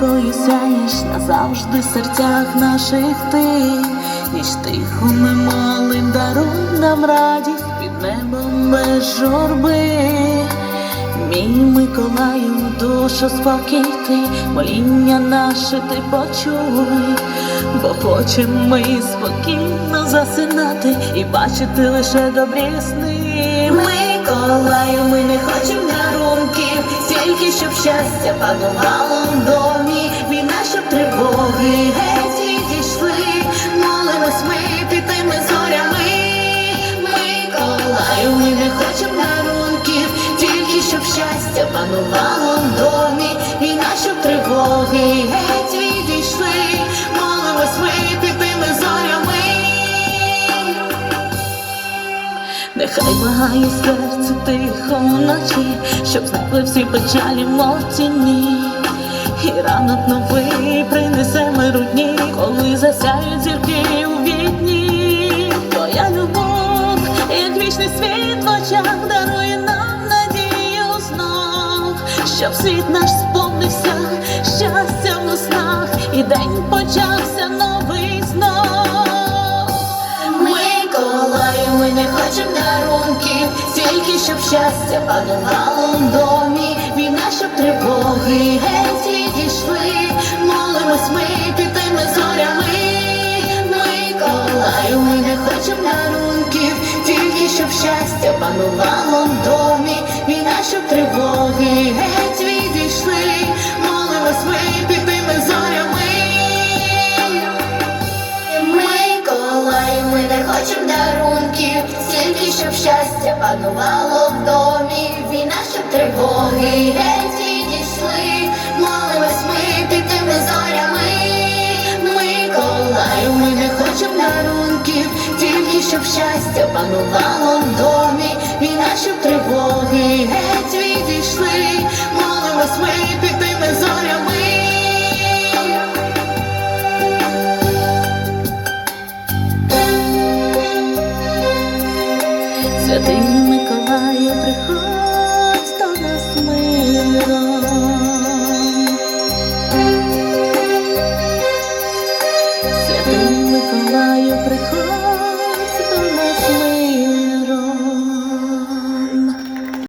силою сяєш назавжди в серцях наших ти, ніч тихо ми молим, даруй нам радість під небом без журби. Мій Миколаю, душу спокій ти, моління наше ти почуй, бо хочемо ми спокійно засинати і бачити лише добрі сни. Миколаю, ми не хочемо дарунків, тільки щоб щастя панувало в щастя панувало в домі, війна, щоб тривоги геть відійшли, молимось ми тими зорями. Нехай благає серце тихо вночі, щоб зникли всі печалі моціні. І ранок новий принесе миру дні, коли засяють зірки щоб світ наш сповнився щастям у снах, і день почався новий знов. Миколаю, ми не хочемо дарунків, тільки щоб щастя панувало в домі, війна, щоб тривоги геть відійшли, молимось ми під тими зорями. Миколаю, ми не хочемо дарунків, тільки щоб щастя панувало в домі, війна, щоб тривоги геть відійшли, молимось ми під тими зорями. Миколай, ми не хочемо дарунків, тільки щоб щастя панувало в домі, війна, щоб тривоги геть відійшли, молимось ми під тими зорями. Миколай, ми не хочемо дарунків, тільки щоб щастя панувало в домі, війна, щоб тривоги